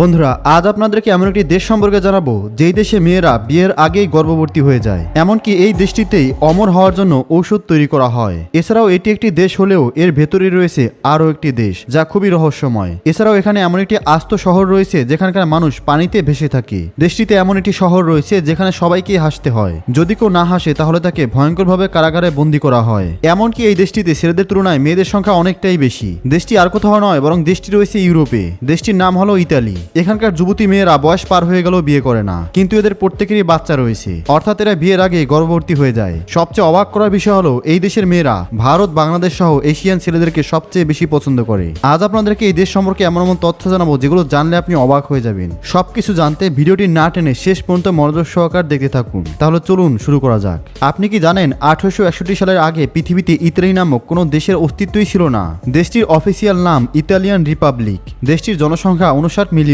বন্ধুরা, আজ আপনাদেরকে এমন একটি দেশ সম্পর্কে জানাব, যেই দেশে মেয়েরা বিয়ের আগেই গর্ভবতী হয়ে যায়। এমনকি এই দেশটিতেই অমর হওয়ার জন্য ঔষধ তৈরি করা হয়। এছাড়াও এটি একটি দেশ হলেও এর ভেতরে রয়েছে আরও একটি দেশ, যা খুবই রহস্যময়। এছাড়াও এখানে এমন একটি আস্ত শহর রয়েছে, যেখানকার মানুষ পানিতে ভেসে থাকে। দেশটিতে এমন একটি শহর রয়েছে, যেখানে সবাইকে হাসতে হয়। যদি কেউ না হাসে, তাহলে তাকে ভয়ঙ্করভাবে কারাগারে বন্দী করা হয়। এমনকি এই দেশটিতে ছেলেদের তুলনায় মেয়েদের সংখ্যা অনেকটাই বেশি। দেশটি আর কোথাও নয়, বরং দেশটি রয়েছে ইউরোপে। দেশটির নাম হলো ইতালি। এখানকার যুবতী মেয়েরা বয়স পার হয়ে গেলেও বিয়ে করে না। কিন্তু এদের প্রত্যেকেরই বাচ্চা রয়েছে। অর্থাৎ এরা বিয়ের আগে গর্ভবতী হয়ে যায়। সবচেয়ে অবাক করার বিষয় হলো, এই দেশের মেয়েরা ভারত, বাংলাদেশ সহ এশিয়ান ছেলেদেরকে সবচেয়ে বেশি পছন্দ করে। আজ আপনাদেরকে এই দেশ সম্পর্কে এমন এমন তথ্য জানাব, যেগুলো জানলে আপনি অবাক হয়ে যাবেন। সবকিছু জানতে ভিডিওটি না টেনে শেষ পর্যন্ত মনোযোগ সহকার দেখতে থাকুন। তাহলে চলুন শুরু করা যাক। আপনি কি জানেন, আঠারোশো একষট্টি সালের আগে পৃথিবীতে ইতালি নামক কোনো দেশের অস্তিত্বই ছিল না? দেশটির অফিসিয়াল নাম ইতালিয়ান রিপাবলিক। দেশটির জনসংখ্যা উনষাট মিলিয়ন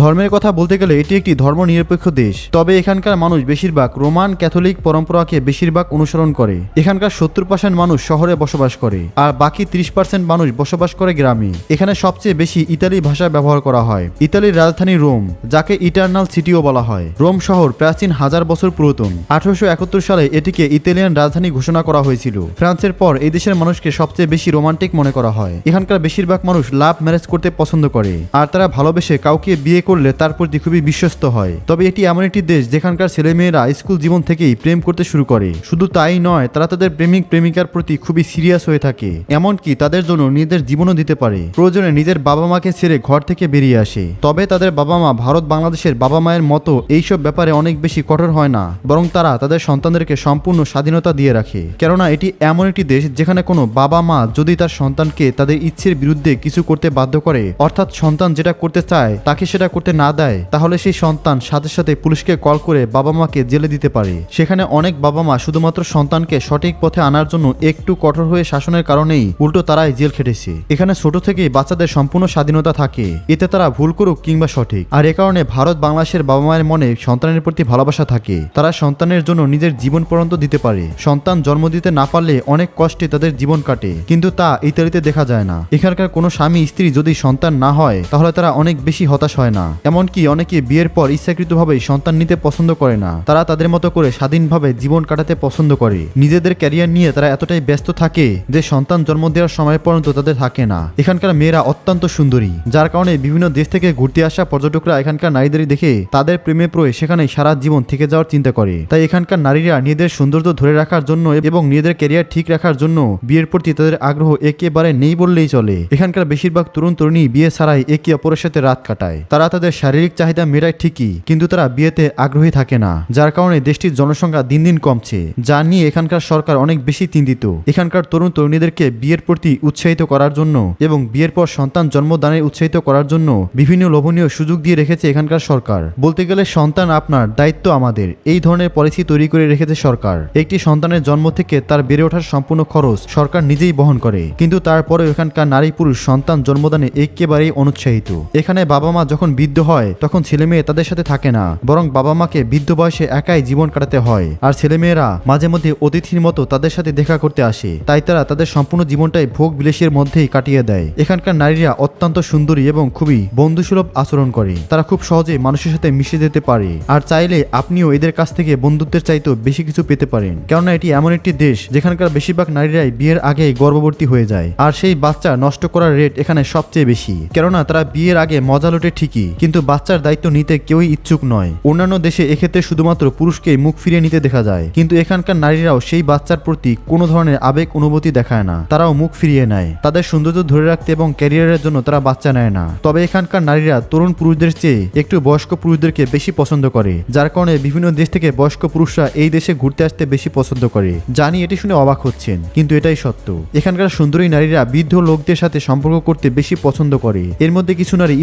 ধর্মের কথা বলতে গেলে এটি একটি ধর্মনিরপেক্ষ দেশ। তবে এখানকার মানুষ বেশিরভাগ রোমান ক্যাথলিক পরম্পরাকে বেশিরভাগ অনুসরণ করে। এখানকার সত্তর পার্সেন্ট মানুষ শহরে বসবাস করে, আর বাকি ত্রিশ পার্সেন্ট মানুষ বসবাস করে গ্রামে। এখানে সবচেয়ে বেশি ইতালি ভাষা ব্যবহার করা হয়। ইতালির রাজধানী রোম, যাকে ইটার্নাল সিটিও বলা হয়। রোম শহর প্রাচীন হাজার বছর পুরাতন। আঠারোশো একাত্তর সালে এটিকে ইতালিয়ান রাজধানী ঘোষণা করা হয়েছিল। ফ্রান্সের পর এই দেশের মানুষকে সবচেয়ে বেশি রোমান্টিক মনে করা হয়। এখানকার বেশিরভাগ মানুষ লাভ ম্যারেজ করতে পছন্দ করে, আর তারা ভালোবেসে কাউকে বিয়ে করলে তার প্রতি খুবই বিশ্বস্ত হয়। তবে এটি এমন একটি দেশ যেখানকার ছেলেমেয়েরা স্কুল জীবন থেকেই প্রেম করতে শুরু করে। শুধু তাই নয়, তারা তাদের প্রেমিক প্রেমিকার প্রতি খুবই সিরিয়াস হয়ে থাকে। এমনকি তাদের জন্য নিজের জীবনও দিতে পারে। প্রয়োজনে নিজের বাবা মাকে ছেড়ে ঘর থেকে বেরিয়ে আসে। তবে তাদের বাবা মা ভারত বাংলাদেশের বাবা মায়ের মতো এইসব ব্যাপারে অনেক বেশি কঠোর হয় না, বরং তারা তাদের সন্তানদেরকে সম্পূর্ণ স্বাধীনতা দিয়ে রাখে। কেননা এটি এমন একটি দেশ যেখানে কোনো বাবা মা যদি তার সন্তানকে তাদের ইচ্ছের বিরুদ্ধে কিছু করতে বাধ্য করে, অর্থাৎ সন্তান যেটা করতে চায় তাকে সেটা করতে না দেয়, তাহলে সেই সন্তান সাথে সাথে পুলিশকে কল করে বাবা মাকে জেলে দিতে পারে। সেখানে অনেক বাবা মা শুধুমাত্র সন্তানকে সঠিক পথে আনার জন্য একটু কঠোর হয়ে শাসনের কারণেই উল্টো তারাই জেল খেটেছে। এখানে ছোট থেকেই বাচ্চাদের সম্পূর্ণ স্বাধীনতা থাকে। এতে তারা ভুল করুক কিংবা সঠিক। আর এ কারণে ভারত বাংলাদেশের বাবা মায়ের মনে সন্তানের প্রতি ভালোবাসা থাকে। তারা সন্তানের জন্য নিজের জীবন পর্যন্ত দিতে পারে। সন্তান জন্ম দিতে না পারলে অনেক কষ্টে তাদের জীবন কাটে। কিন্তু তা ইতালিতে দেখা যায় না। এখানকার কোনো স্বামী স্ত্রী যদি সন্তান না হয়, তাহলে তারা অনেক বেশি হতাশ হয় না। এমনকি অনেকে বিয়ের পর ইচ্ছাকৃতভাবে সন্তান নিতে পছন্দ করে না। তারা তাদের মতো করে স্বাধীনভাবে জীবন কাটাতে পছন্দ করে। নিজেদের ক্যারিয়ার নিয়ে তারা এতটাই ব্যস্ত থাকে যে সন্তান জন্ম দেওয়ার সময় পর্যন্ত তাদের থাকে না। এখানকার মেয়েরা অত্যন্ত সুন্দরী, যার কারণে বিভিন্ন দেশ থেকে ঘুরতে আসা পর্যটকরা এখানকার নারীদের দেখে তাদের প্রেমে প্রয়ে সেখানে সারা জীবন থেকে যাওয়ার চিন্তা করে। তাই এখানকার নারীরা নিজেদের সৌন্দর্য ধরে রাখার জন্য এবং নিজেদের ক্যারিয়ার ঠিক রাখার জন্য বিয়ের প্রতি তাদের আগ্রহ একেবারে নেই বললেই চলে। এখানকার বেশিরভাগ তরুণ তরুণী বিয়ে ছাড়াই একে অপরের সাথে রাত কাটায়। তারা তাদের শারীরিক চাহিদা মেটায় ঠিকই, কিন্তু তারা বিয়েতে আগ্রহী থাকে না, যার কারণে দেশটির জনসংখ্যা দিন দিন কমছে, যা নিয়ে এখানকার সরকার অনেক বেশি চিন্তিত। এখানকার তরুণ তরুণীদেরকে বিয়ের প্রতি উৎসাহিত করার জন্য এবং বিয়ের পর সন্তান জন্মদানে উৎসাহিত করার জন্য বিভিন্ন লোভনীয় সুযোগ দিয়ে রেখেছে এখানকার সরকার। বলতে গেলে সন্তান আপনার দায়িত্ব আমাদের, এই ধরনের পলিসি তৈরি করে রেখেছে সরকার। একটি সন্তানের জন্ম থেকে তার বেড়ে ওঠার সম্পূর্ণ খরচ সরকার নিজেই বহন করে, কিন্তু তারপরেও এখানকার নারী পুরুষ সন্তান জন্মদানে একেবারেই অনুৎসাহিত। এখানে বাবা মা যখন বৃদ্ধ হয়, তখন ছেলে মেয়ে তাদের সাথে থাকে না। বরং বাবা মাকে বৃদ্ধ বয়সে একাই জীবন কাটাতে হয়। আর ছেলেমেয়েরা মাঝে মধ্যে অতিথির মতো তাদের সাথে দেখা করতে আসে। তাই তারা তাদের সম্পূর্ণ জীবনটাই ভোগ বিলাসের মধ্যেই কাটিয়ে দেয়। এখানকার নারীরা অত্যন্ত সুন্দরী এবং খুবই বন্ধুসুলভ আচরণ করে। তারা খুব সহজে মানুষের সাথে মিশে যেতে পারে। আর চাইলে আপনিও এদের কাছ থেকে বন্ধুত্বের চাইতেও বেশি কিছু পেতে পারেন। কেননা এটি এমন একটি দেশ, যেখানকার বেশিরভাগ নারীরাই বিয়ের আগে গর্ভবতী হয়ে যায়। আর সেই বাচ্চা নষ্ট করার রেট এখানে সবচেয়ে বেশি। কেননা তারা বিয়ের আগে মজা লোটে ঠিকই, কিন্তু বাচ্চার দায়িত্ব নিতে কেউই ইচ্ছুক নয়। অন্যান্য দেশে এক্ষেত্রে শুধুমাত্র পুরুষকে মুখ ফিরিয়ে নিতে দেখা যায়। কিন্তু এখানকার নারীরাও সেই বাচ্চার প্রতি কোনো ধরনের আবেগ অনুভূতি দেখায় না। তারাও মুখ ফিরিয়ে নেয়। তাদের সৌন্দর্য ধরে রাখতে এবং ক্যারিয়ারের জন্য তারা বাচ্চা নেয় না। তবে এখানকার নারীরা তরুণ পুরুষদের চেয়ে একটু বয়স্ক পুরুষদেরকে বেশি পছন্দ করে, যার কারণে বিভিন্ন দেশ থেকে বয়স্ক পুরুষরা এই দেশে ঘুরতে আসতে বেশি পছন্দ করে। জানি এটি শুনে অবাক হচ্ছেন, কিন্তু এটাই সত্য। এখানকার সুন্দরী নারীরা বৃদ্ধ লোকদের সাথে সম্পর্ক করতে বেশি পছন্দ করে। এর মধ্যে কিছু নারী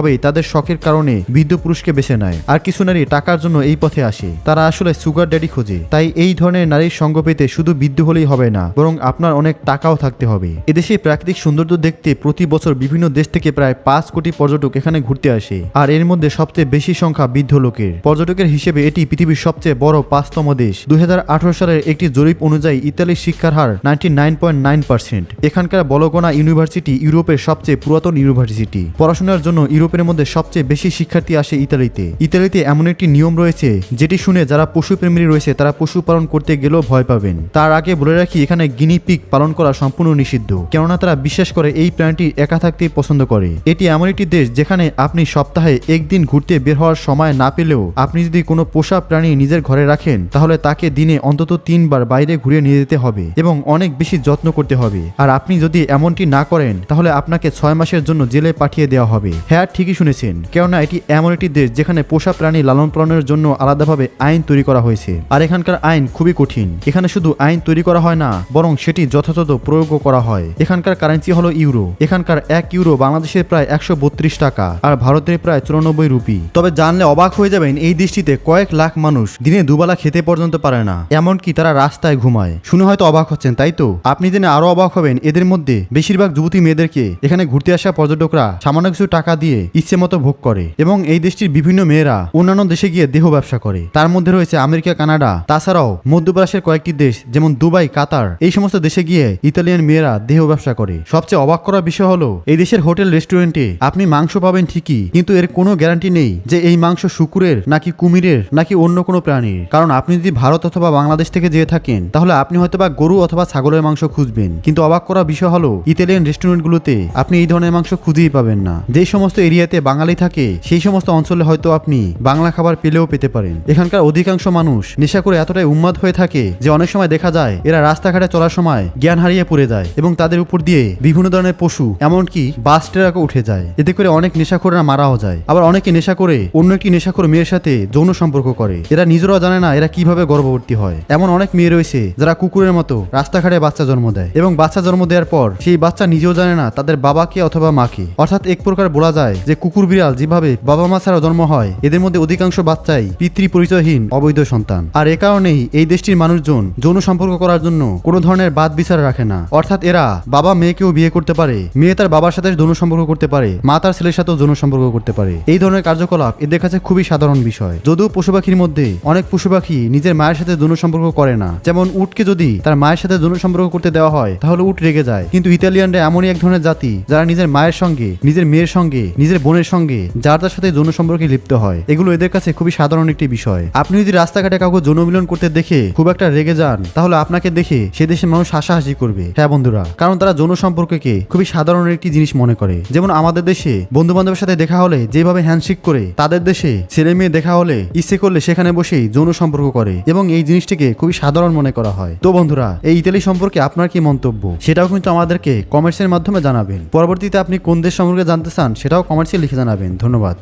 ইচ্ছাকৃতভাবেই তাদের শখের কারণে বৃদ্ধ পুরুষকে বেছে নেয়। আর কিছু নারী টাকার জন্য এই পথে আসে। তারা আসলে সুগার ড্যাডি খোঁজে। তাই এই ধরনের নারীর সঙ্গ পেতে শুধু বৃদ্ধ হলেই হবে না, বরং আপনার অনেক টাকাও থাকতে হবে। এদেশে প্রাকৃতিক সৌন্দর্য দেখতে প্রতি বছর বিভিন্ন দেশ থেকে প্রায় পাঁচ কোটি পর্যটক এখানে ঘুরতে আসে। আর এর মধ্যে সবচেয়ে বেশি সংখ্যা বৃদ্ধ লোকের। পর্যটকের হিসেবে এটি পৃথিবীর সবচেয়ে বড় পাঁচতম দেশ। দু হাজার আঠারো সালের একটি জরিপ অনুযায়ী ইতালির শিক্ষার হার নাইনটি এখানকার বলগোনা ইউনিভার্সিটি ইউরোপের সবচেয়ে পুরাতন ইউনিভার্সিটি। পড়াশোনার জন্য ইউরোপে ইউরোপের মধ্যে সবচেয়ে বেশি শিক্ষার্থী আসে ইতালিতে। ইতালিতে এমন একটি নিয়ম রয়েছে, যেটি শুনে যারা পশুপ্রেমী রয়েছে, তারা পশুপালন করতে গেলেও ভয় পাবেন। তার আগে বলে রাখি, এখানে গিনি পিগ পালন করা সম্পূর্ণ নিষিদ্ধ। কেননা তারা বিশ্বাস করে, এই প্রাণীটি একা থাকতেই পছন্দ করে। এটি এমন একটি দেশ, যেখানে আপনি সপ্তাহে একদিন ঘুরতে বের হওয়ার সময় না পেলেও আপনি যদি কোনো পোষা প্রাণী নিজের ঘরে রাখেন, তাহলে তাকে দিনে অন্তত তিনবার বাইরে ঘুরিয়ে নিয়ে যেতে হবে এবং অনেক বেশি যত্ন করতে হবে। আর আপনি যদি এমনটি না করেন, তাহলে আপনাকে ছয় মাসের জন্য জেলে পাঠিয়ে দেওয়া হবে। হ্যাঁ ঠিকই শুনেছেন, কেননা এটি এমন একটি দেশ যেখানে পোষা প্রাণী লালন পালনের জন্য আলাদাভাবে আইন তৈরি করা হয়েছে। আর এখানকার আইন খুবই কঠিন। এখানে শুধু আইন তৈরি করা হয় না, বরং সেটি যথাযথ প্রয়োগও করা হয়। এখানকার কারেন্সি হলো ইউরো। এখানকার এক ইউরো বাংলাদেশের প্রায় একশো বত্রিশ টাকা, আর ভারতের প্রায় চুরানব্বই রুপি। তবে জানলে অবাক হয়ে যাবেন, এই দেশটিতে কয়েক লাখ মানুষ দিনে দুবেলা খেতে পর্যন্ত পারে না। এমনকি তারা রাস্তায় ঘুমায়। শুনে হয়তো অবাক হচ্ছেন, তাই তো? আপনি জেনে আরও অবাক হবেন, এদের মধ্যে বেশিরভাগ যুবতী মেয়েদেরকে এখানে ঘুরতে আসা পর্যটকরা সামান্য কিছু টাকা দিয়ে ইচ্ছে মতো ভোগ করে এবং এই দেশটির বিভিন্ন মেয়েরা অন্যান্য দেশে গিয়ে দেহ ব্যবসা করে। তার মধ্যে রয়েছে আমেরিকা, কানাডা, তাছাড়াও মধ্যপ্রাচ্যের কয়েকটি দেশ, যেমন দুবাই, কাতার। এই সমস্ত দেশে গিয়ে ইতালিয়ান মেয়েরা দেহ ব্যবসা করে। সবচেয়ে অবাক করার বিষয় হলো, এই দেশের হোটেল, রেস্টুরেন্টে আপনি মাংস পাবেন ঠিকই, কিন্তু এর কোনো গ্যারান্টি নেই যে এই মাংস শুকুরের নাকি কুমিরের নাকি অন্য কোনো প্রাণীর। কারণ আপনি যদি ভারত অথবা বাংলাদেশ থেকে যেয়ে থাকেন, তাহলে আপনি হয়তো বা গরু অথবা ছাগলের মাংস খুঁজবেন। কিন্তু অবাক করা বিষয় হলো, ইতালিয়ান রেস্টুরেন্টগুলোতে আপনি এই ধরনের মাংস খুঁজেই পাবেন না। যে সমস্ত এরিয়াতে বাঙালি থাকে, সেই সমস্ত অঞ্চলে হয়তো আপনি বাংলা খাবার পেলেও পেতে পারেন। এখানকার অধিকাংশ মানুষ নেশা করে এতটাই উন্মাদ হয়ে থাকে যে অনেক সময় দেখা যায় এরা রাস্তাঘাটে চলার সময় জ্ঞান হারিয়ে পড়ে যায় এবং তাদের উপর দিয়ে বিভিন্ন ধরনের পশু, এমনকি বাস ট্রাকও উঠে যায়। এতে করে অনেক নেশাখোররা মারাও যায়। আবার অনেকে নেশা করে অন্য একটি নেশাখোর মেয়ের সাথে যৌন সম্পর্ক করে। এরা নিজেরাও জানে না এরা কীভাবে গর্ভবতী হয়। এমন অনেক মেয়ে রয়েছে যারা কুকুরের মতো রাস্তাঘাটে বাচ্চা জন্ম দেয় এবং বাচ্চা জন্ম দেওয়ার পর সেই বাচ্চা নিজেও জানে না তাদের বাবাকে অথবা মাকে। অর্থাৎ এক প্রকার বলা যায় যে কুকুর বিড়াল যেভাবে বাবা মা ছাড়া জন্ম হয়, এদের মধ্যে অধিকাংশ বাচ্চাই পিতৃ পরিচয়হীন অবৈধ সন্তান। আর এ কারণেই এই দেশটির মানুষজন যৌন সম্পর্ক করার জন্য কোনো ধরনের বাদ বিচার রাখে না। অর্থাৎ এরা বাবা মেয়েকেও বিয়ে করতে পারে, মেয়ে তার বাবার সাথে যৌন সম্পর্ক করতে পারে, মা তার ছেলের সাথেও যৌন সম্পর্ক করতে পারে। এই ধরনের কার্যকলাপ এদের কাছে খুবই সাধারণ বিষয়। যদিও পশু পাখির মধ্যে অনেক পশু পাখি নিজের মায়ের সাথে যৌন সম্পর্ক করে না। যেমন উটকে যদি তার মায়ের সাথে যৌন সম্পর্ক করতে দেওয়া হয়, তাহলে উট রেগে যায়। কিন্তু ইতালিয়ানরা এমনই এক ধরনের জাতি, যারা নিজের মায়ের সঙ্গে, নিজের মেয়ের সঙ্গে, নিজের বোনের সঙ্গে, যার তার সাথে যৌন সম্পর্কে লিপ্ত হয়, এগুলো এদের কাছে খুবই সাধারণ একটি বিষয়। আপনি যদি রাস্তাঘাটে কাউকে যৌন মিলন করতে দেখে খুব একটা রেগে যান, তাহলে আপনাকে দেখে সে দেশের মানুষ হাসাহাসি করবে। হ্যাঁ বন্ধুরা, কারণ তারা যৌন সম্পর্ককে খুবই সাধারণ একটি জিনিস মনে করে। যেমন আমাদের দেশে বন্ধু বান্ধবের সাথে দেখা হলে যেভাবে হ্যান্ডশেক করে, তাদের দেশে ছেলে মেয়ে দেখা হলে ইচ্ছে করলে সেখানে বসেই যৌন সম্পর্ক করে এবং এই জিনিসটিকে খুবই সাধারণ মনে করা হয়। তো বন্ধুরা, এই ইতালি সম্পর্কে আপনার কি মন্তব্য? সেটাও কিন্তু আমাদেরকে কমেন্টসের মাধ্যমে জানাবেন। পরবর্তীতে আপনি কোন দেশ সম্পর্কে জানতে চান, সেটাও কমেন্টসে লিখে জানাবেন। ধন্যবাদ।